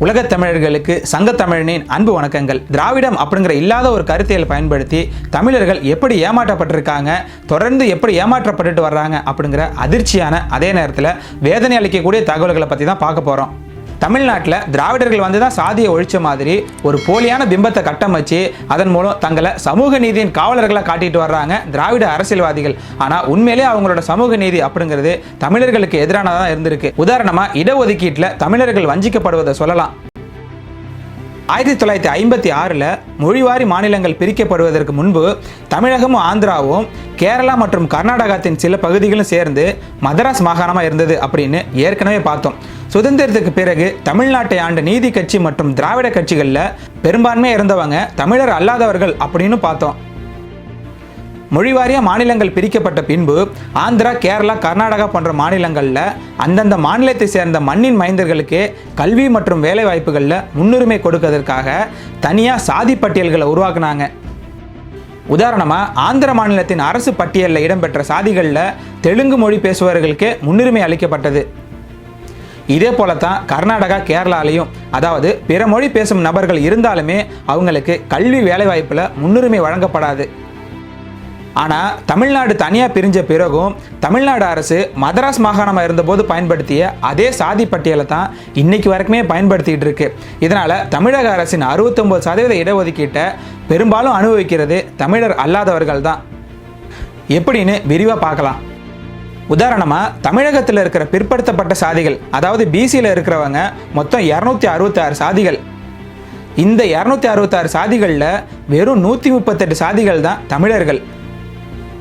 உலகத் தமிழர்களுக்கு சங்க தமிழனின் அன்பு வணக்கங்கள். திராவிடம் அப்படிங்கிற இல்லாத ஒரு கருத்தியல் பயன்படுத்தி தமிழர்கள் எப்படி ஏமாற்றப்பட்டிருக்காங்க தொடர்ந்து எப்படி ஏமாற்றப்பட்டுட்டு வர்றாங்க அப்படிங்கிற அதிர்ச்சியான அதே நேரத்தில் வேதனை அளிக்கக்கூடிய தகவல்களை பற்றி தான் பார்க்க போகிறோம் தமிழ்நாட்டில் திராவிடர்கள் வந்து தான் சாதியை ஒழிச்ச மாதிரி ஒரு போலியான பிம்பத்தை கட்டமைச்சு அதன் மூலம் தங்களை சமூக நீதியின் காவலர்களாக காட்டிட்டு வர்றாங்க திராவிட அரசியல்வாதிகள். ஆனால் உண்மையிலே அவங்களோட சமூக நீதி அப்படிங்கிறது தமிழர்களுக்கு எதிரானதாக இருந்திருக்கு. உதாரணமாக இடஒதுக்கீட்டில் தமிழர்கள் வஞ்சிக்கப்படுவதை சொல்லலாம். ஆயிரத்தி தொள்ளாயிரத்தி ஐம்பத்தி ஆறில் மொழிவாரி மாநிலங்கள் பிரிக்கப்படுவதற்கு முன்பு தமிழகமும் ஆந்திராவும் கேரளா மற்றும் கர்நாடகத்தின் சில பகுதிகளும் சேர்ந்து மதராஸ் மாகாணமாக இருந்தது அப்படின்னு ஏற்கனவே பார்த்தோம். சுதந்திரத்துக்கு பிறகு தமிழ்நாட்டை ஆண்ட நீதி கட்சி மற்றும் திராவிட கட்சிகளில் பெரும்பான்மையாக இருந்தவங்க தமிழர் அல்லாதவர்கள் அப்படின்னு பார்த்தோம். மொழிவாரிய மாநிலங்கள் பிரிக்கப்பட்ட பின்பு ஆந்திரா கேரளா கர்நாடகா போன்ற மாநிலங்களில் அந்தந்த மாநிலத்தை சேர்ந்த மண்ணின் மைந்தர்களுக்கே கல்வி மற்றும் வேலை வாய்ப்புகளில் முன்னுரிமை கொடுக்கறதற்காக தனியாக சாதி பட்டியல்களை உருவாக்குனாங்க. உதாரணமாக ஆந்திர மாநிலத்தின் அரசு பட்டியலில் இடம்பெற்ற சாதிகளில் தெலுங்கு மொழி பேசுபவர்களுக்கே முன்னுரிமை அளிக்கப்பட்டது. இதே போல தான் கர்நாடகா கேரளாலையும் அதாவது பிற மொழி பேசும் நபர்கள் இருந்தாலுமே அவங்களுக்கு கல்வி வேலைவாய்ப்பில் முன்னுரிமை வழங்கப்படாது. ஆனால் தமிழ்நாடு தனியாக பிரிஞ்ச பிறகும் தமிழ்நாடு அரசு மதராஸ் மாகாணமாக இருந்தபோது பயன்படுத்திய அதே சாதி பட்டியலை தான் இன்னைக்கு வரைக்குமே பயன்படுத்திட்டு இருக்கு. இதனால் தமிழக அரசின் அறுபத்தொம்பது சதவீத இடஒதுக்கீட்டை பெரும்பாலும் அனுபவிக்கிறது தமிழர் அல்லாதவர்கள் தான். எப்படின்னு விரிவாக பார்க்கலாம். உதாரணமாக தமிழகத்தில் இருக்கிற பிற்படுத்தப்பட்ட சாதிகள் அதாவது பிசியில் இருக்கிறவங்க மொத்தம் இரநூத்தி அறுபத்தாறு சாதிகள். இந்த இரநூத்தி அறுபத்தாறு சாதிகளில் வெறும் நூற்றி முப்பத்தெட்டு சாதிகள் தான் தமிழர்கள்.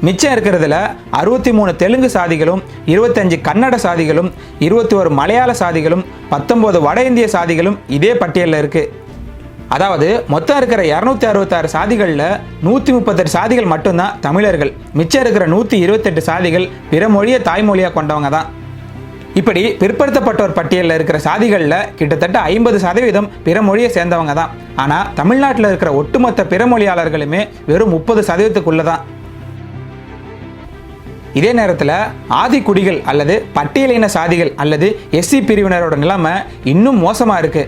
மிச்சம் இருக்கிறதுல அறுபத்தி மூணு தெலுங்கு சாதிகளும் இருபத்தஞ்சு கன்னட சாதிகளும் இருபத்தி ஒரு மலையாள சாதிகளும் பத்தொம்போது வட இந்திய சாதிகளும் இதே பட்டியலில் இருக்குது அதாவது மொத்தம் இருக்கிற இரநூத்தி அறுபத்தாறு சாதிகளில் நூற்றி முப்பத்தெட்டு சாதிகள் மட்டும்தான் தமிழர்கள். மிச்சம் இருக்கிற நூற்றி இருபத்தெட்டு சாதிகள் பிற மொழியை தாய்மொழியாக கொண்டவங்க தான். இப்படி பிற்படுத்தப்பட்டோர் பட்டியலில் இருக்கிற சாதிகளில் கிட்டத்தட்ட ஐம்பது சதவீதம் பிற மொழியை சேர்ந்தவங்க தான். ஆனால் தமிழ்நாட்டில் இருக்கிற ஒட்டுமொத்த பிற மொழியாளர்களுமே வெறும் முப்பது சதவீதத்துக்குள்ளே தான். இதே நேரத்தில் ஆதிக்குடிகள் அல்லது பட்டியலின சாதிகள் அல்லது எஸ்சி பிரிவினரோட நிலைமை இன்னும் மோசமாக இருக்குது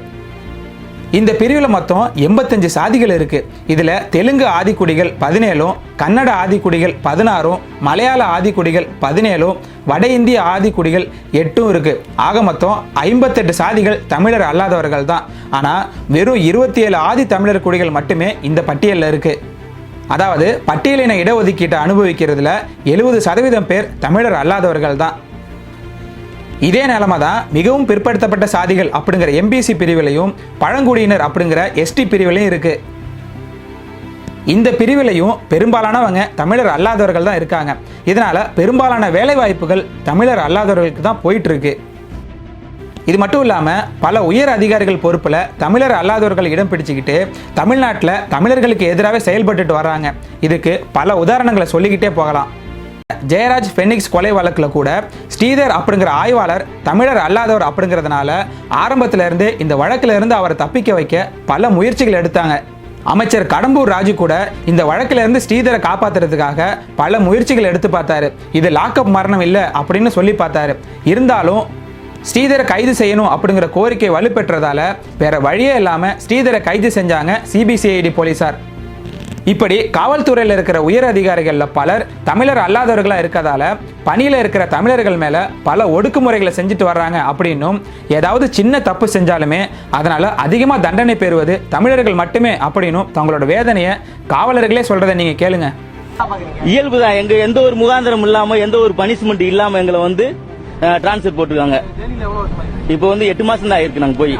இந்த பிரிவில் மொத்தம் எண்பத்தஞ்சு சாதிகள் இருக்குது இதில் தெலுங்கு ஆதிக்குடிகள் பதினேழும் கன்னட ஆதிக்குடிகள் பதினாறும் மலையாள ஆதிக்குடிகள் பதினேழும் வட இந்திய ஆதிக்குடிகள் எட்டும் இருக்குது ஆக மொத்தம் ஐம்பத்தெட்டு சாதிகள் தமிழர் அல்லாதவர்கள் தான் ஆனால் வெறும் இருபத்தி ஏழு ஆதி தமிழர் குடிகள் மட்டுமே இந்த பட்டியலில் இருக்குது அதாவது பட்டியலின இடஒதுக்கீட்டை அனுபவிக்கிறதுல எழுபது சதவீதம் பேர் தமிழர் அல்லாதவர்கள் தான் இதே நிலைமை தான் மிகவும் பிற்படுத்தப்பட்ட சாதிகள் அப்படிங்கிற எம்பிசி பிரிவிலையும் பழங்குடியினர் அப்படிங்கிற எஸ்டி பிரிவிலையும் இருக்கு. இந்த பிரிவிலையும் பெரும்பாலானவங்க தமிழர் அல்லாதவர்கள் தான் இருக்காங்க. இதனால பெரும்பாலான வேலைவாய்ப்புகள் தமிழர் அல்லாதவர்களுக்கு தான் போயிட்டு இருக்கு. இது மட்டும் இல்லாமல் பல உயர் அதிகாரிகள் பொறுப்பில் தமிழர் அல்லாதவர்கள் இடம் பிடிச்சிக்கிட்டு தமிழ்நாட்டில் தமிழர்களுக்கு எதிராகவே செயல்பட்டுட்டு வராங்க. இதுக்கு பல உதாரணங்களை சொல்லிக்கிட்டே போகலாம். ஜெயராஜ் ஃபெனிக்ஸ் கொலை வழக்கில் கூட ஸ்ரீதர் அப்படிங்கிற ஆய்வாளர் தமிழர் அல்லாதவர் அப்படிங்கிறதுனால ஆரம்பத்திலிருந்து இந்த வழக்கில் இருந்து அவரை தப்பிக்க வைக்க பல முயற்சிகள் எடுத்தாங்க. அமைச்சர் கடம்பூர் ராஜு கூட இந்த வழக்கில் இருந்து ஸ்ரீதரை காப்பாத்துறதுக்காக பல முயற்சிகள் எடுத்து பார்த்தாரு. இது லாக்அப் மரணம் இல்லை அப்படின்னு சொல்லி பார்த்தாரு. இருந்தாலும் ஸ்ரீதரை கைது செய்யணும் அப்படிங்கிற கோரிக்கை வலுப்பெற்றதால வேற வழியே இல்லாமல் ஸ்ரீதரை கைது செஞ்சாங்க சிபிசிஐடி போலீசார். இப்படி காவல்துறையில் இருக்கிற உயர் அதிகாரிகளில் பலர் தமிழர் அல்லாதவர்களாக இருக்கதால பணியில் இருக்கிற தமிழர்கள் மேலே பல ஒடுக்குமுறைகளை செஞ்சுட்டு வர்றாங்க அப்படின்னும் ஏதாவது சின்ன தப்பு செஞ்சாலுமே அதனால் அதிகமாக தண்டனை பெறுவது தமிழர்கள் மட்டுமே அப்படின்னும் தங்களோட வேதனையை காவலர்களே சொல்கிறத நீங்கள் கேளுங்க. இயல்புதான். எங்க எந்த ஒரு முகாந்திரம் இல்லாம எந்த ஒரு பனிஷ்மெண்ட் இல்லாம எங்களை வந்து டிரான்ஸ்ஃபர் போட்டுருக்காங்க. இப்போ வந்து எட்டு மாசம் தான் இருக்கு நாங்க போய்.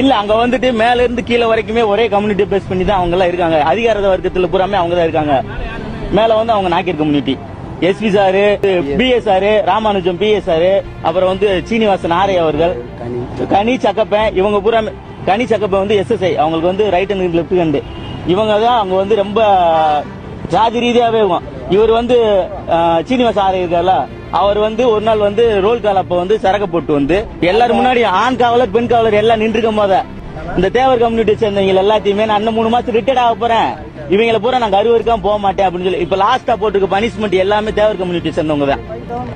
இல்ல அங்க வந்துட்டு மேல இருந்து கீழே வரைக்குமே ஒரே கம்யூனிட்டி பேஸ் பண்ணி தான் அவங்க எல்லாம் இருக்காங்க. அதிகார வர்க்கத்துல பூராமே அவங்க தான் இருக்காங்க. மேல வந்து அவங்க நாக்கியர் community SP sir PS sir Ramanujam PS sir அப்புறம் வந்து சீனிவாசன் ஆரை அவர்கள். கனி சக்கப்பன் இவங்க பூரா கனி சக்கப்பன் வந்து எஸ்எஸ்ஐ அவங்களுக்கு வந்து ரைட் அண்ட் லெப்ட் ஹேண்டு இவங்க தான் அவங்க வந்து ரொம்ப ஜாதி ரீதியாவே இருக்கும் இவர் வந்து சீனிவாசன் சீனிவாச ஆரை இருக்கார்ல. அவர் வந்து ஒரு நாள் வந்து ரோல் கால் அப்ப வந்து சரக்கு போட்டு வந்து எல்லாரும் முன்னாடி ஆண் காவலர் பெண் காவலர் எல்லாம் நின்றுக்கும் போத. இந்த தேவர் கம்யூனிட்டி சேர்ந்தவங்க எல்லாத்தையுமே நான் இன்னும் மூணு மாசம் ரிட்டையர்ட் ஆக போறேன். இவங்கள பூரா நாங்க அறுவருக்காம போக மாட்டேன் அப்படின்னு சொல்லி இப்ப லாஸ்டா போட்டுருக்க பனிஷ்மெண்ட் எல்லாமே தேவர் கம்யூனிட்டி சேர்ந்தவங்க தான்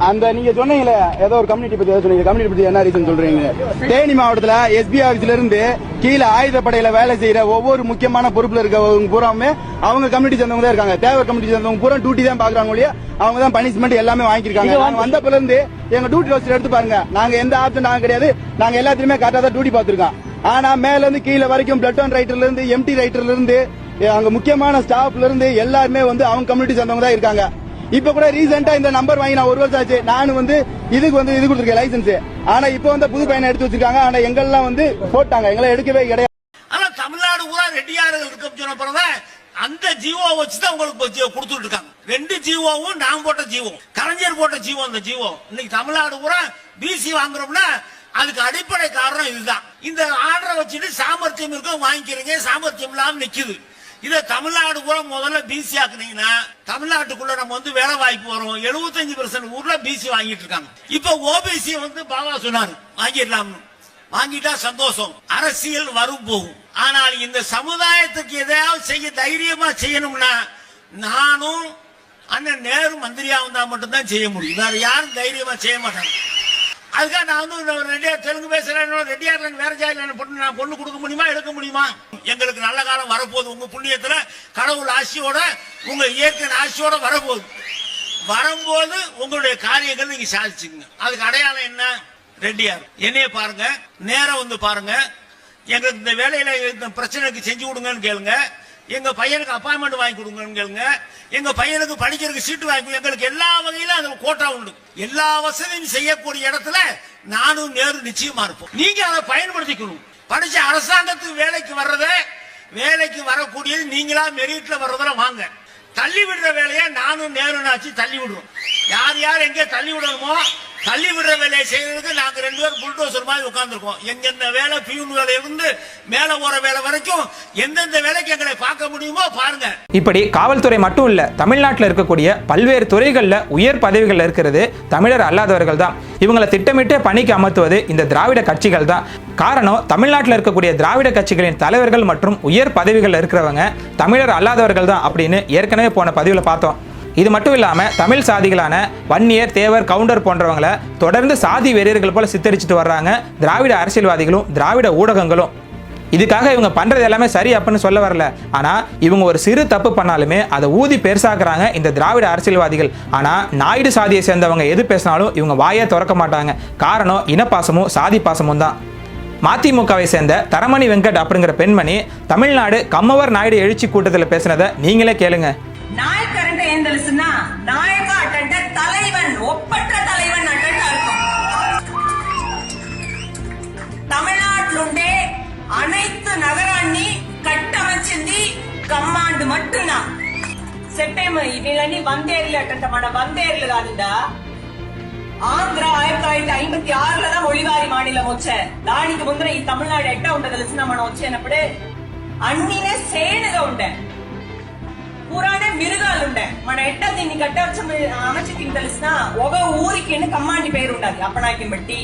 அந்த நீங்க சொன்னீங்களே ஏதோ ஒரு கம்யூனிட்டி பத்தி ஏதோ சொன்னீங்க கம்யூனிட்டி பத்தி என்ன ரீசன் சொல்றீங்க? தேனி மாவட்டத்துல எஸ்பி ஆபீஸ்ல இருந்து கீழே ஆயுதப்படையில வேலை செய்யற ஒவ்வொரு முக்கியமான பொறுப்புல இருக்கவங்க பூராமே அவங்க கம்யூனிட்டி சேர்ந்தவங்க தான் இருக்காங்க. தேவர் கம்யூனிட்டி சேர்ந்தவங்க பூரா டியூட்டி தான் பாக்குறாங்க ஒழிய அவங்க தான் பனிஷ்மெண்ட் எல்லாமே வாங்கியிருக்காங்க. வந்தப்பல இருந்து எங்க டியூட்டி ரோஸ்டர் எடுத்து பாருங்க. நாங்க எந்த ஆப்ஷன் நாங்க கிடையாது. நாங்க எல்லாத்தையுமே கரெக்டா தான் டியூட்டி பார்த்திருக்கோம். ஆனா மேல இருந்து கீழே வரைக்கும் பிளட் ஒன் ரைட்டர்ல இருந்து எம்டி ரைட்டர்ல இருந்து அங்க முக்கியமான ஸ்டாஃப்ல இருந்து எல்லாருமே வந்து அவங்க கம்யூனிட்டி சேர்ந்தவங்க தான் இருக்காங்க. இப்ப கூட ரீசெண்டா இந்த நம்பர் வாங்கி நான் ஒரு வருஷம் ஆச்சு. நானும் வந்து இதுக்கு வந்து இது கொடுத்துருக்கேன் லைசன்ஸ் ஆனா இப்ப வந்து புது பையனை எடுத்து வச்சிருக்காங்க. ஆனா எங்கெல்லாம் வந்து போட்டாங்க. எங்களை எடுக்கவே கிடையாது. ஆனா தமிழ்நாடு பூரா ரெட்டியார்கள் இருக்க சொன்ன பிறகுதான் அந்த ஜீவோ வச்சுதான் உங்களுக்கு கொடுத்துட்டு இருக்காங்க. ரெண்டு ஜீவோவும் நான் போட்ட ஜீவம் கலைஞர் போட்ட ஜீவம் அந்த ஜீவோ இன்னைக்கு தமிழ்நாடு பூரா பிசி வாங்குறோம்னா அதுக்கு அடிப்படை காரணம் இதுதான். இந்த ஆர்டரை வச்சுட்டு சாமர்த்தியம் இருக்க வாங்கிக்கிறீங்க. சாமர்த்தியம் இல்லாம நிக்குது. இதை தமிழ்நாடு கூட முதல்ல பிசி ஆக்குனீங்கன்னா தமிழ்நாட்டுக்குள்ள நம்ம வந்து வேலை வாய்ப்பு வரும். 75% பெர்சன்ட் ஊர்ல பிசி வாங்கிட்டு இருக்காங்க. இப்ப ஓபிசி வந்து பாபா சொன்னாரு வாங்கிடலாம்னு வாங்கிட்டா சந்தோஷம். அரசியல் வரும் போகும். ஆனால் இந்த சமுதாயத்துக்கு எதையாவது செய்ய தைரியமா செய்யணும்னா நானும் அண்ணன் நேரு மந்திரியா வந்தா மட்டும்தான் செய்ய முடியும். வேற யாரும் தைரியமா செய்ய மாட்டாங்க. அதுக்காக நான் வந்து இந்த ரெட்டியார் தெலுங்கு பேசுறேன் ரெட்டியார் வேற ஜாதியில் பொண்ணு நான் பொண்ணு கொடுக்க முடியுமா எடுக்க முடியுமா? எங்களுக்கு நல்ல காலம் வரப்போகுது. உங்க புண்ணியத்துல கடவுள் ஆசியோட உங்க இயற்கை ஆசியோட வரப்போகுது. வரும்போது உங்களுடைய காரியங்கள் நீங்க சாதிச்சுங்க அதுக்கு அடையாளம் என்ன? ரெட்டியார். என்னைய பாருங்க நேரம் வந்து பாருங்க. எங்களுக்கு இந்த வேலையில இந்த பிரச்சனைக்கு செஞ்சு கொடுங்கன்னு கேளுங்க. எங்க பையனுக்கு அப்பாயின்மெண்ட் வாங்கி கொடுங்கன்னு எங்க பையனுக்கு படிக்கிறதுக்கு சீட்டு வாங்கி கொடுங்க. எங்களுக்கு எல்லா வகையிலும் அந்த கோட்டா உண்டு. எல்லா வசதியும் செய்யக்கூடிய இடத்துல நானும் நேரு நிச்சயமா இருப்போம். நீங்க அதை பயன்படுத்திக்கணும். படிச்ச அரசாங்கத்துக்கு வேலைக்கு வர்றத வேலைக்கு வரக்கூடியது நீங்களா மெரிட்ல வர்றதுல வாங்க. தள்ளி விடுற வேலையை நானும் நேருனாச்சு தள்ளி விடுறோம். யார் யார் எங்கே தள்ளி விடணுமோ தள்ளி விடுற வேலையை செய்யறதுக்கு நாங்க ரெண்டு பேரும் புல்டோசர் மாதிரி உட்கார்ந்துருக்கோம். எங்கெந்த வேலை பியூன் வேலை இருந்து மேல போற வேலை வரைக்கும் எந்தெந்த வேலைக்கு எங்களை பார்க்க முடியுமோ பாருங்க. இப்படி காவல்துறை மட்டும் இல்ல தமிழ்நாட்டில் இருக்கக்கூடிய பல்வேறு துறைகளில் உயர் பதவிகளில் இருக்கிறது தமிழர் அல்லாதவர்கள் தான். இவங்களை திட்டமிட்டு பணிக்கு அமர்த்துவது இந்த திராவிட கட்சிகள் தான். காரணம் தமிழ்நாட்டில் இருக்கக்கூடிய திராவிட கட்சிகளின் தலைவர்கள் மற்றும் உயர் பதவிகளில் இருக்கிறவங்க தமிழர் அல்லாதவர்கள் தான் அப்படின்னு ஏற்கனவே போன பதிவில் பார்த்தோம். இது மட்டும் இல்லாமல் தமிழ் சாதிகளான வன்னியர் தேவர் கவுண்டர் போன்றவங்களை தொடர்ந்து சாதி வெறியர்கள் போல சித்தரிச்சுட்டு வர்றாங்க திராவிட அரசியல்வாதிகளும் திராவிட ஊடகங்களும். இதுக்காக இவங்க பண்ணுறது எல்லாமே சரி அப்படின்னு சொல்ல வரல. ஆனால் இவங்க ஒரு சிறு தப்பு பண்ணாலுமே அதை ஊதி பெருசாக்குறாங்க இந்த திராவிட அரசியல்வாதிகள். ஆனால் நாயுடு சாதியை சேர்ந்தவங்க எது பேசினாலும் இவங்க வாயை திறக்க மாட்டாங்க. காரணம் இனப்பாசமும் சாதி பாசமும் தான். மதிமுகவை சேர்ந்த தரமணி வெங்கட் அப்படிங்கிற பெண்மணி தமிழ்நாடு கம்மவர் நாயுடு எழுச்சி கூட்டத்தில் பேசினதை நீங்களே கேளுங்க. చెప్పేమో వీళ్ళని వందేర్లు అట్టంట మన వందేర్లు కాదుందా ஆந்திரா ஆயிரத்தி தொள்ளாயிரத்தி ஐம்பத்தி ஆறுல தான் ஒளிவாரி மாநிலம் வச்ச தானிக்கு முந்திர ఈ తమిళనాడు ఎట్టా ఉంటది తెలిసిన మనం వచ్చినప్పుడు అన్నీనే సేనుగా ఉండే పురాణే మిరుగాలు ఉండే మన ఎట్ట దీన్ని కట్టాల్సి అమచితిని తెలిసిన ఒక ఊరికి కమ్మాండి పేరు ఉండదు అప్పనాకి బట్టి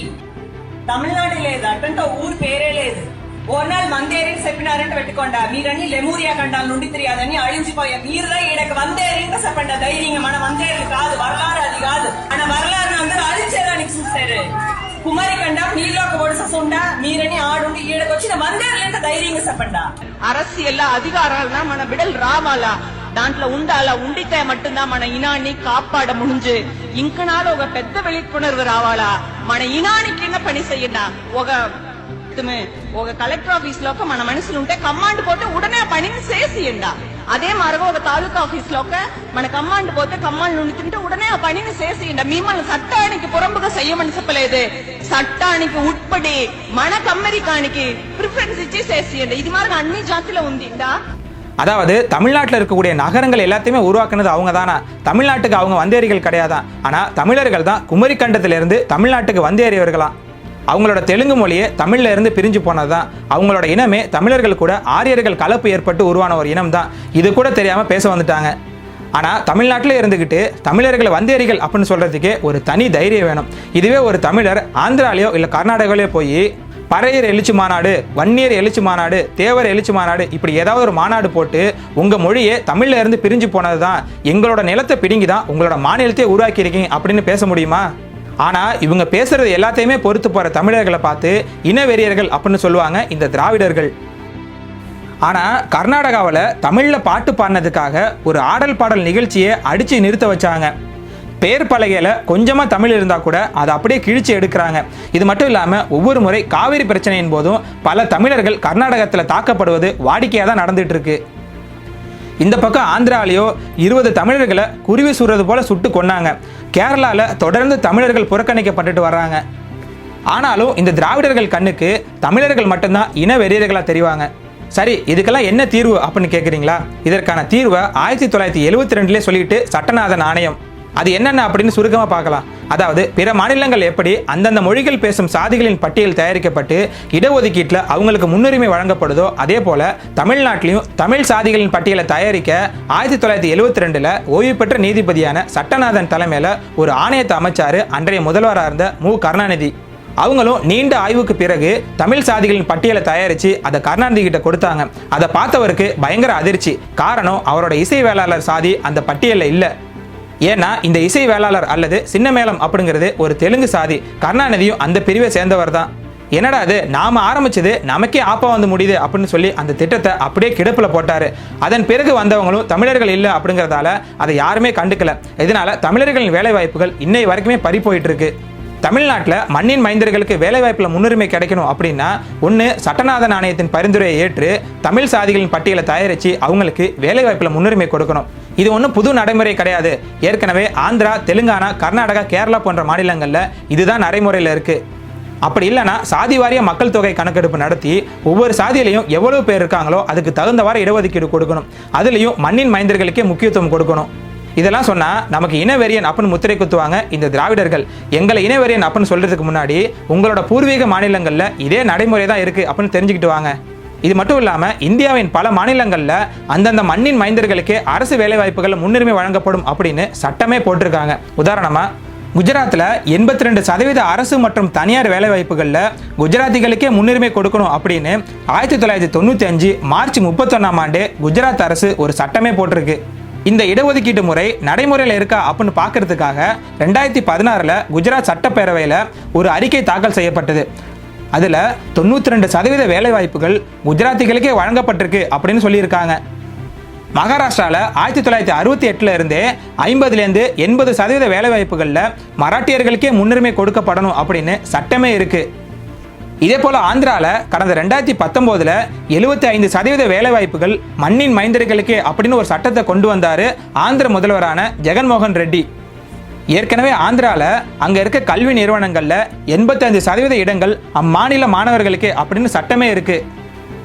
తమిళనాడు లేదు అటంటే ఊరు పేరే లేదు ఓనాల్ మందేరిన్ సెప్పినారు అంటే పెట్టుకోండా మీరని లెమూరియా ఖండాల నుండి తిరిగాదని అడిగిపోయా మీరులా ఈడకి వందేరింగ చెప్పండి ధైర్యంగా మనం వందేరులు కాదు వరలారు అది కాదు మన వరలారు అందరూ అదిచేదానికి చూస్తారు కుమారి కండ మీలో ఒక ఒడిససుండా మీరని ఆడుండి ఈడకి వచ్చిన వందేరులు అంటే ధైర్యంగా చెప్పండా అరసియల్ల అధికారాలన మన బిడలు రావాలా దాంట్లో ఉండాలా ఉండితే మట్టుదా మన ఇనాన్ని కాపాడ ముంజు ఇంకనాలో ఒక పెద్ద వెళుపుణర్వు రావాలా మన ఇనానికి కింద పని చెయ్యడా ఒక ఒక కలెక్టర్ ఆఫీస్ లో ఒక మన మనుషులు ఉంటే కమాండ్ పోతే ఉడనే ఆ పనిని చేసియండా అదే మరొక ఒక తాలూకా ఆఫీస్ లో ఒక మన కమాండ్ పోతే కమాండ్ నుండి తింటే ఉడనే ఆ పనిని చేసియండా మిమ్మల్ని చట్టానికి పురంపుగా చెయ్యమని చెప్పలేదు చట్టానికి ఉట్పడి మన కమ్మెరికానికి ప్రిఫరెన్స్ ఇచ్చి చేసియండి ఇది మరి అన్ని జాతిలో ఉందిందా அதாவது தமிழ்நாட்டில் இருக்கக்கூடிய நகரங்கள் எல்லாத்தையுமே உருவாக்குனது அவங்க தானா தமிழ்நாட்டுக்கு அவங்க வந்தேரிகள் கிடையாதான் ஆனால் தமிழர்கள் தான் குமரி கண்டத்திலிருந்து தமிழ்நாட்டுக்கு வந்தேறியவர்களாம் அவங்களோட தெலுங்கு மொழியே தமிழ்ல இருந்து பிரிஞ்சு போனதுதான். அவங்களோட இனமே தமிழர்கள் கூட ஆரியர்கள் கலப்பு ஏற்பட்டு உருவான ஒரு இனம் தான் இது கூட தெரியாம பேச வந்துட்டாங்க. ஆனால் தமிழ்நாட்டில் இருந்துக்கிட்டு தமிழர்களை வந்தேரிகள் அப்படின்னு சொல்கிறதுக்கே ஒரு தனி தைரியம் வேணும். இதுவே ஒரு தமிழர் ஆந்திராலேயோ இல்லை கர்நாடகாவிலேயோ போய் பறையர் எழுச்சி மாநாடு வன்னியர் எழுச்சி மாநாடு தேவர் எழுச்சி மாநாடு இப்படி ஏதாவது ஒரு மாநாடு போட்டு உங்கள் மொழியே தமிழில் இருந்து பிரிஞ்சு போனது தான் எங்களோட நிலத்தை பிடுங்கி தான் உங்களோட மாநிலத்தையே உருவாக்கியிருக்கீங்க அப்படின்னு பேச முடியுமா? ஆனால் இவங்க பேசுறது எல்லாத்தையுமே பொறுத்து போகிற தமிழர்களை பார்த்து இனவெறியர்கள் அப்படின்னு சொல்லுவாங்க இந்த திராவிடர்கள். ஆனால் கர்நாடகாவில் தமிழில் பாட்டு பாடினதுக்காக ஒரு ஆடல் பாடல் நிகழ்ச்சியை அடித்து நிறுத்த வச்சாங்க. பேர் பலகையில் கொஞ்சமாக தமிழ் இருந்தால் கூட அதை அப்படியே கிழிச்சு எடுக்கிறாங்க. இது மட்டும் இல்லாமல் ஒவ்வொரு முறை காவிரி பிரச்சனையின் போதும் பல தமிழர்கள் கர்நாடகத்தில் தாக்கப்படுவது வாடிக்கையாக தான் நடந்துட்டு இருக்கு. இந்த பக்கம் ஆந்திராலேயோ இருபது தமிழர்களை குருவி சுடுறது போல சுட்டு கொன்னாங்க. கேரளாவில் தொடர்ந்து தமிழர்கள் புறக்கணிக்கப்பட்டுட்டு வர்றாங்க. ஆனாலும் இந்த திராவிடர்கள் கண்ணுக்கு தமிழர்கள் மட்டும்தான் இன வெறியர்களாக தெரிவாங்க. சரி இதுக்கெல்லாம் என்ன தீர்வு அப்படின்னு கேட்குறீங்களா இதற்கான தீர்வை ஆயிரத்தி தொள்ளாயிரத்தி எழுபத்தி ரெண்டுலேயே சொல்லிட்டு சட்டநாதன் ஆணையம். அது என்னென்ன அப்படின்னு சுருக்கமாக பார்க்கலாம். அதாவது பிற மாநிலங்கள் எப்படி அந்தந்த மொழிகள் பேசும் சாதிகளின் பட்டியல் தயாரிக்கப்பட்டு இடஒதுக்கீட்டில் அவங்களுக்கு முன்னுரிமை வழங்கப்படுதோ அதே போல தமிழ்நாட்டிலையும் தமிழ் சாதிகளின் பட்டியலை தயாரிக்க ஆயிரத்தி தொள்ளாயிரத்தி எழுபத்தி ரெண்டில் ஓய்வு பெற்ற நீதிபதியான சட்டநாதன் தலைமையில் ஒரு ஆணையத்தை அமைச்சார் அன்றைய முதல்வராக இருந்த மு. கருணாநிதி. அவங்களும் நீண்ட ஆய்வுக்கு பிறகு தமிழ் சாதிகளின் பட்டியலை தயாரித்து அதை கருணாநிதி கிட்ட கொடுத்தாங்க. அதை பார்த்தவருக்கு பயங்கர அதிர்ச்சி. காரணம் அவரோட இசை வேளாளர் சாதி அந்த பட்டியலில் இல்லை. ஏன்னா இந்த இசை வேளாளர் அல்லது சின்ன மேளம் அப்படிங்கிறது ஒரு தெலுங்கு சாதி. கருணாநிதியும் அந்த பிரிவை சேர்ந்தவர் தான் என்னடா அது நாம ஆரம்பிச்சது நமக்கே ஆப்பா வந்து முடியுது அப்படின்னு சொல்லி அந்த திட்டத்தை அப்படியே கிடப்பில் போட்டாரு. அதன் பிறகு வந்தவங்களும் தமிழர்கள் இல்லை அப்படிங்கிறதால அதை யாருமே கண்டுக்கல. இதனால தமிழர்களின் வேலை வாய்ப்புகள் இன்னை வரைக்குமே பறி போயிட்டு இருக்கு தமிழ்நாட்டில் மண்ணின் மைந்தர்களுக்கு வேலைவாய்ப்பில் முன்னுரிமை கிடைக்கணும் அப்படின்னா ஒன்று சட்டநாதன் ஆணையத்தின் பரிந்துரையை ஏற்று தமிழ் சாதிகளின் பட்டியலை தயாரித்து அவங்களுக்கு வேலைவாய்ப்பில் முன்னுரிமை கொடுக்கணும். இது ஒன்றும் புது நடைமுறை கிடையாது. ஏற்கனவே ஆந்திரா தெலுங்கானா கர்நாடகா கேரளா போன்ற மாநிலங்களில் இதுதான் நடைமுறையில் இருக்குது அப்படி இல்லைன்னா சாதி வாரிய மக்கள் தொகை கணக்கெடுப்பு நடத்தி ஒவ்வொரு சாதியிலையும் எவ்வளவு பேர் இருக்காங்களோ அதுக்கு தகுந்தவாறு இடஒதுக்கீடு கொடுக்கணும். அதுலேயும் மண்ணின் மைந்தர்களுக்கே முக்கியத்துவம் கொடுக்கணும். இதெல்லாம் சொன்னால் நமக்கு இனவெறியன் அப்படின்னு முத்திரை குத்துவாங்க இந்த திராவிடர்கள். எங்களை இனவெறியன் அப்படின்னு சொல்கிறதுக்கு முன்னாடி உங்களோட பூர்வீக மாநிலங்களில் இதே நடைமுறை தான் இருக்குது அப்படின்னு தெரிஞ்சுக்கிட்டு வாங்க. இது மட்டும் இல்லாமல் இந்தியாவின் பல மாநிலங்களில் அந்தந்த மண்ணின் மைந்தர்களுக்கே அரசு வேலைவாய்ப்புகள் முன்னுரிமை வழங்கப்படும் அப்படின்னு சட்டமே போட்டிருக்காங்க. உதாரணமாக குஜராத்தில் எண்பத்தி ரெண்டு சதவீத அரசு மற்றும் தனியார் வேலைவாய்ப்புகளில் குஜராத்திகளுக்கே முன்னுரிமை கொடுக்கணும் அப்படின்னு ஆயிரத்தி தொள்ளாயிரத்தி தொண்ணூற்றி அஞ்சு மார்ச் முப்பத்தொன்னாம் ஆண்டு குஜராத் அரசு ஒரு சட்டமே போட்டிருக்கு. இந்த இடஒதுக்கீட்டு முறை நடைமுறையில் இருக்கா அப்படின்னு பார்க்கறதுக்காக ரெண்டாயிரத்தி பதினாறில் குஜராத் சட்டப்பேரவையில் ஒரு அறிக்கை தாக்கல் செய்யப்பட்டது. அதில் தொண்ணூற்றி ரெண்டு சதவீத வேலைவாய்ப்புகள் குஜராத்திகளுக்கே வழங்கப்பட்டிருக்கு அப்படின்னு சொல்லியிருக்காங்க. மகாராஷ்டிராவில் ஆயிரத்தி தொள்ளாயிரத்தி அறுபத்தி எட்டுல இருந்தே ஐம்பதுலேருந்து எண்பது சதவீத வேலைவாய்ப்புகளில் மராட்டியர்களுக்கே முன்னுரிமை கொடுக்கப்படணும் அப்படின்னு சட்டமே இருக்கு. இதே போல ஆந்திராவில் கடந்த ரெண்டாயிரத்தி பத்தொம்போதில் எழுபத்தி ஐந்து சதவீத வேலைவாய்ப்புகள் மண்ணின் மைந்தர்களுக்கே அப்படின்னு ஒரு சட்டத்தை கொண்டு வந்தாரு ஆந்திர முதல்வரான ஜெகன்மோகன் ரெட்டி. ஏற்கனவே ஆந்திராவில் அங்கே இருக்க கல்வி நிறுவனங்களில் எண்பத்தைந்து சதவீத இடங்கள் அம்மாநில மாணவர்களுக்கு அப்படின்னு சட்டமே இருக்குது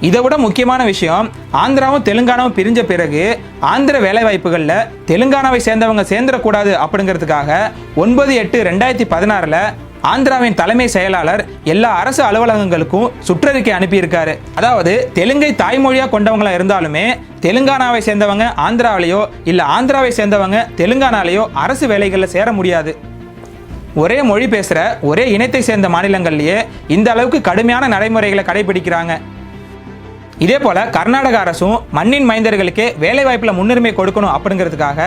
இதை விட முக்கியமான விஷயம் ஆந்திராவும் தெலுங்கானாவும் பிரிஞ்ச பிறகு ஆந்திர வேலைவாய்ப்புகளில் தெலுங்கானாவை சேர்ந்தவங்க சேர்ந்துடக்கூடாது அப்படிங்கிறதுக்காக ஒன்பது எட்டு ரெண்டாயிரத்தி பதினாறில் ஆந்திராவின் தலைமை செயலாளர் எல்லா அரசு அலுவலகங்களுக்கும் சுற்றறிக்கை அனுப்பியிருக்காரு. அதாவது தெலுங்கை தாய்மொழியாக கொண்டவங்களா இருந்தாலுமே தெலுங்கானாவை சேர்ந்தவங்க ஆந்திராவிலேயோ இல்லை ஆந்திராவை சேர்ந்தவங்க தெலுங்கானாலேயோ அரசு வேலைகளில் சேர முடியாது. ஒரே மொழி பேசுகிற ஒரே இனத்தை சேர்ந்த மாநிலங்கள்லேயே இந்த அளவுக்கு கடுமையான நடைமுறைகளை கடைபிடிக்கிறாங்க. இதே போல கர்நாடக அரசும் மண்ணின் மைந்தர்களுக்கே வேலைவாய்ப்பில் முன்னுரிமை கொடுக்கணும் அப்படிங்கிறதுக்காக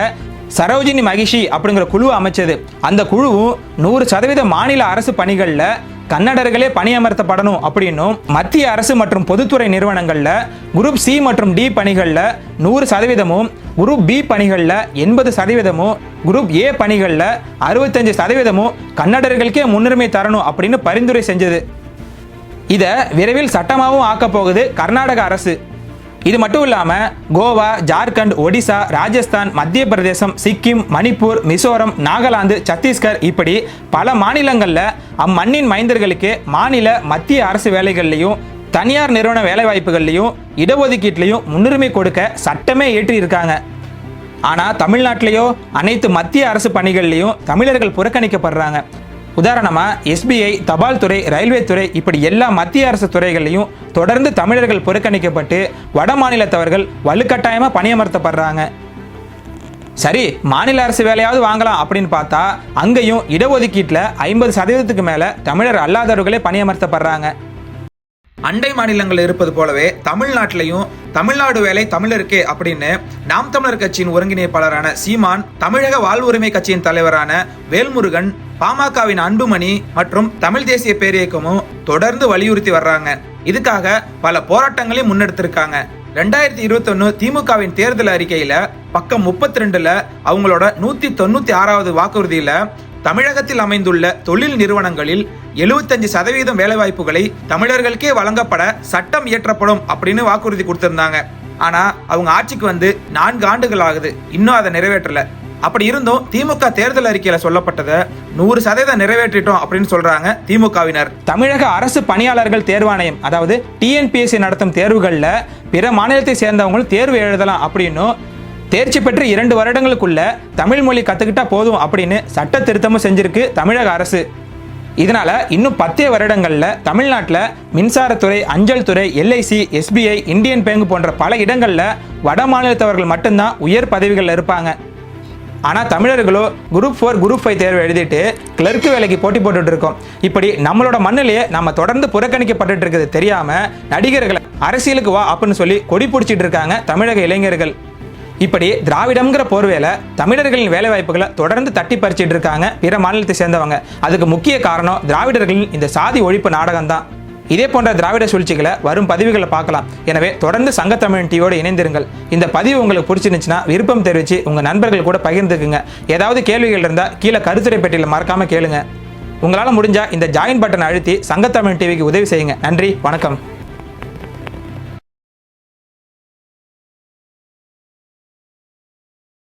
சரோஜினி மகிஷி அப்படிங்கிற குழு அமைச்சது. அந்த குழுவும் நூறு சதவீத மாநில அரசு பணிகளில் கன்னடர்களே பணியமர்த்தப்படணும் அப்படின்னும் மத்திய அரசு மற்றும் பொதுத்துறை நிறுவனங்களில் குரூப் சி மற்றும் டி பணிகளில் நூறு சதவீதமும் குரூப் பி பணிகளில் எண்பது சதவீதமும் குரூப் ஏ பணிகளில் அறுபத்தஞ்சு சதவீதமும் கன்னடர்களுக்கே முன்னுரிமை தரணும் அப்படின்னு பரிந்துரை செஞ்சது. இதை விரைவில் சட்டமாகவும் ஆக்கப் போகுது கர்நாடக அரசு. இது மட்டும் இல்லாமல் கோவா ஜார்க்கண்ட் ஒடிசா ராஜஸ்தான் மத்திய பிரதேசம் சிக்கிம் மணிப்பூர் மிசோரம் நாகாலாந்து சத்தீஸ்கர் இப்படி பல மாநிலங்களில் அம்மண்ணின் மைந்தர்களுக்கு மாநில மத்திய அரசு வேலைகள்லையும் தனியார் நிறுவன வேலைவாய்ப்புகள்லையும் இடஒதுக்கீட்லையும் முன்னுரிமை கொடுக்க சட்டமே ஏற்றியிருக்காங்க. ஆனால் தமிழ்நாட்டிலேயோ அனைத்து மத்திய அரசு பணிகள்லையும் தமிழர்கள் புறக்கணிக்கப்படுறாங்க. உதாரணமாக எஸ்பிஐ தபால் துறை ரயில்வே துறை இப்படி எல்லா மத்திய அரசு துறைகள்லையும் தொடர்ந்து தமிழர்கள் புறக்கணிக்கப்பட்டு வட மாநிலத்தவர்கள் வலுக்கட்டாயமாக பணியமர்த்தப்படுறாங்க. சரி மாநில அரசு வேலையாவது வாங்கலாம் அப்படின்னு பார்த்தா அங்கேயும் இடஒதுக்கீட்டில் ஐம்பது சதவீதத்துக்கு மேலே தமிழர் அல்லாதவர்களே பணியமர்த்தப்படுறாங்க. அண்டை மாநிலங்கள் இருப்பது போலவே தமிழ்நாட்டிலையும் தமிழ்நாடு வேலை தமிழருக்கே அப்படின்னு நாம் தமிழர் கட்சியின் ஒருங்கிணைப்பாளரான சீமான் தமிழக வாழ்வுரிமை கட்சியின் தலைவரான வேல்முருகன் பாமகவின் அன்புமணி மற்றும் தமிழ் தேசிய பேரியக்கமும் தொடர்ந்து வலியுறுத்தி வர்றாங்க. இதுக்காக பல போராட்டங்களையும் முன்னெடுத்திருக்காங்க. ரெண்டாயிரத்தி இருபத்தி ஒன்னு திமுகவின் தேர்தல் அறிக்கையில பக்கம் முப்பத்தி ரெண்டுல அவங்களோட நூத்தி தொண்ணூத்தி ஆறாவது வாக்குறுதியில தமிழகத்தில் அமைந்துள்ள தொழில் நிறுவனங்களில் 75% சதவீதம் வேலைவாய்ப்புகளை தமிழர்களுக்கே வழங்கப்பட சட்டம் இயற்றப்படும் அப்படின்னு வாக்குறுதி கொடுத்திருந்தாங்க. ஆனா அவங்க ஆட்சிக்கு வந்து நான்கு ஆண்டுகள் ஆகுது. இன்னும் அதை நிறைவேற்றல. அப்படி இருந்தும் திமுக தேர்தல் அறிக்கையில சொல்லப்பட்டதை நூறு சதவீதம் நிறைவேற்றிட்டோம் அப்படின்னு சொல்றாங்க திமுகவினர். தமிழக அரசு பணியாளர்கள் தேர்வாணையம் அதாவது டிஎன்பிஎஸ்சி நடத்தும் தேர்வுகள்ல பிற மாநிலத்தை சேர்ந்தவங்களும் தேர்வு எழுதலாம் அப்படின்னும் தேர்ச்சி பெற்று இரண்டு வருடங்களுக்குள்ள தமிழ் மொழி கத்துக்கிட்டா போதும் அப்படின்னு சட்ட திருத்தமும் செஞ்சிருக்கு தமிழக அரசு. இதனால இன்னும் பத்தே வருடங்கள்ல தமிழ்நாட்டில் மின்சாரத்துறை அஞ்சல் துறை எல்ஐசி எஸ்பிஐ இந்தியன் பேங்க் போன்ற பல இடங்கள்ல வட மாநிலத்தவர்கள் மட்டும்தான் உயர் பதவிகளில் இருப்பாங்க. ஆனால் தமிழர்களோ குரூப் ஃபோர் குரூப் ஃபைவ் தேர்வு எழுதிட்டு கிளர்க் வேலைக்கு போட்டி போட்டுட்டு இருக்கோம். இப்படி நம்மளோட மண்ணிலேயே நம்ம தொடர்ந்து புறக்கணிக்கப்பட்டு இருக்கிறது தெரியாம நடிகர்களை அரசியலுக்கு வா அப்படின்னு சொல்லி கொடி பிடிச்சிட்டு இருக்காங்க தமிழக இளைஞர்கள். இப்படி திராவிடம்ங்கிற போர்வேல தமிழர்களின் வேலைவாய்ப்புகளை தொடர்ந்து தட்டி பறிச்சிட்டு இருக்காங்க பிற மாநிலத்தை சேர்ந்தவங்க. அதுக்கு முக்கிய காரணம் திராவிடர்களின் இந்த சாதி ஒழிப்பு நாடகம் தான் இதே போன்ற திராவிட சூழ்ச்சிகளை வரும் பதிவுகளை பார்க்கலாம். எனவே தொடர்ந்து சங்க தமிழ் டிவியோடு இணைந்திருங்கள். இந்த பதிவு உங்களுக்கு பிடிச்சிருந்துச்சுன்னா விருப்பம் தெரிவித்து உங்கள் நண்பர்கள் கூட பகிர்ந்துக்குங்க. ஏதாவது கேள்விகள் இருந்தால் கீழே கருத்துரை பெட்டியில் மறக்காமல் கேளுங்க. உங்களால் முடிஞ்சால் இந்த ஜாயின் பட்டன் அழுத்தி சங்கத்தமிழ் டிவிக்கு உதவி செய்யுங்க. நன்றி வணக்கம்.